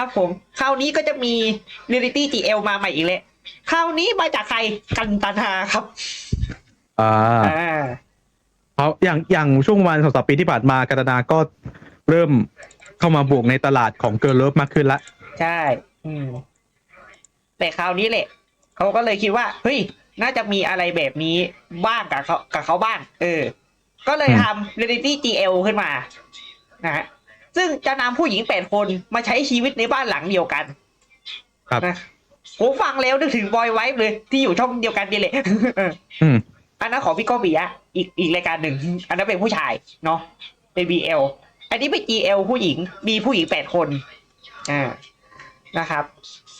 ครับผมคราวนี้ก็จะมีเรียลิตี้ GL มาใหม่อีกแล้วคราวนี้มาจากใครกันตนาครับ อ่าอ่า เขาอย่างอย่างช่วงวันสองสามปีที่ผ่านมากาตนาก็เริ่มเข้ามาบวกในตลาดของเกิร์ลเลิฟมากขึ้นละ ใช่ อืม แต่คราวนี้แหละ เขาก็เลยคิดว่า เฮ้ย น่าจะมีอะไรแบบนี้บ้างกับเขากับเขาบ้าง เออ ก็เลยทำ Reality GL ขึ้นมา นะฮะ ซึ่งจะนำผู้หญิงแปดคนมาใช้ชีวิตในบ้านหลังเดียวกันครับ นะผมฟังแล้วนึกถึงบอยไวฟ์เลย ที่อยู่ช่องเดียวกันนี่แหละเอออืม อันนั้นของพี่ก้องปิยะอีกอีกรายการหนึ่ง อันนั้นเป็นผู้ชายเนาะเป็น BL อันนี้เป็น GL ผู้หญิงมีผู้หญิงแปดคนอ่านะครับ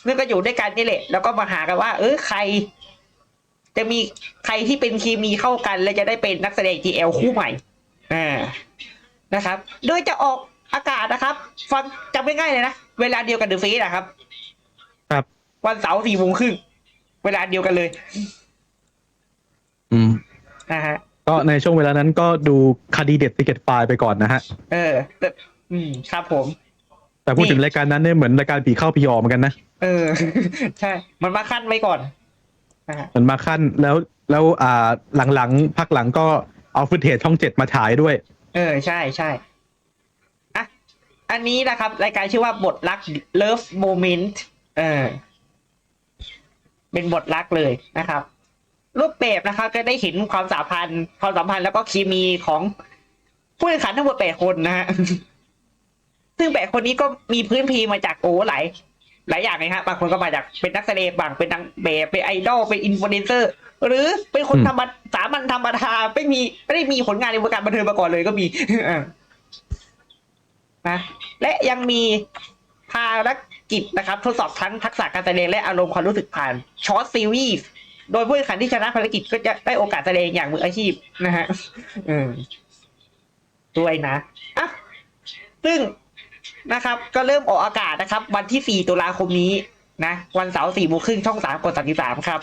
ซึ่งก็อยู่ด้วยกันนี่แหละ แล้วก็มาหากันว่า เออใคร จะมีใครที่เป็นเคมีเข้ากัน และจะได้เป็นนักแสดง GL คู่ใหม่อ่านะครับ โดยจะออก อากาศนะครับ ฟังจำง่ายๆเลยนะ เวลาเดียวกันเดอะเฟสนะครับ ครับ วันเสาร์สี่โมงครึ่งเวลาเดียวกันเลย อืมนะฮะ ก็ในช่วงเวลานั้นก็ดูคดีเด็ดติเกตไฟล์ไปก่อนนะฮะ เออแต่อืม ครับผม แต่พูดนี่ถึงรายการนั้นเนี่ยเหมือนรายการผีเข้าผีออกเหมือนกันนะ เออ ใช่ มันมาขั้นไว้ก่อนนะฮะมันมาขั้นแล้วแล้วอ่าหลังๆพักหลังก็เอาฟุตเทจช่องเจ็ดมาฉายด้วย เออ ใช่ใช่อะ อันนี้นะครับ รายการชื่อว่าบทรัก Love Moment เออ เป็นบทรักเลยนะครับ รูปแบบนะครับ ก็ได้เห็นความสัมพันธ์ ความสัมพันธ์แล้วก็เคมีของผู้แข่งขันทั้งหมดแปดคนนะฮะซึ่งแปดคนนี้ก็มีพื้นเพมาจากโอ้หลายหลายอย่างเลยฮะบางคนก็มาจากเป็นนักแสดงบางเป็นนางแบบเป็นไอดอลเป็นอินฟลูเอนเซอร์ หรือเป็นคนอืมธรรมดาสามัญธรรมดาไม่มีไม่ได้มีผลงานในวงการบันเทิงมาก่อนเลยก็มีเออ นะและยังมีภารกิจนะครับ ทดสอบทั้งทักษะการแสดงและอารมณ์ความรู้สึกผ่านช็อตซีรีส์โดยผู้แข่งขันที่ชนะภารกิจก็จะได้โอกาสแสดงอย่างมืออาชีพนะฮะอืมด้วยนะอะซึ่งนะครับ ก็เริ่มออกอากาศนะครับ วันที่ 4 ตุลาคมนี้นะ วันเสาร์4โมงครึ่งช่อง 3 กด 33 ครับ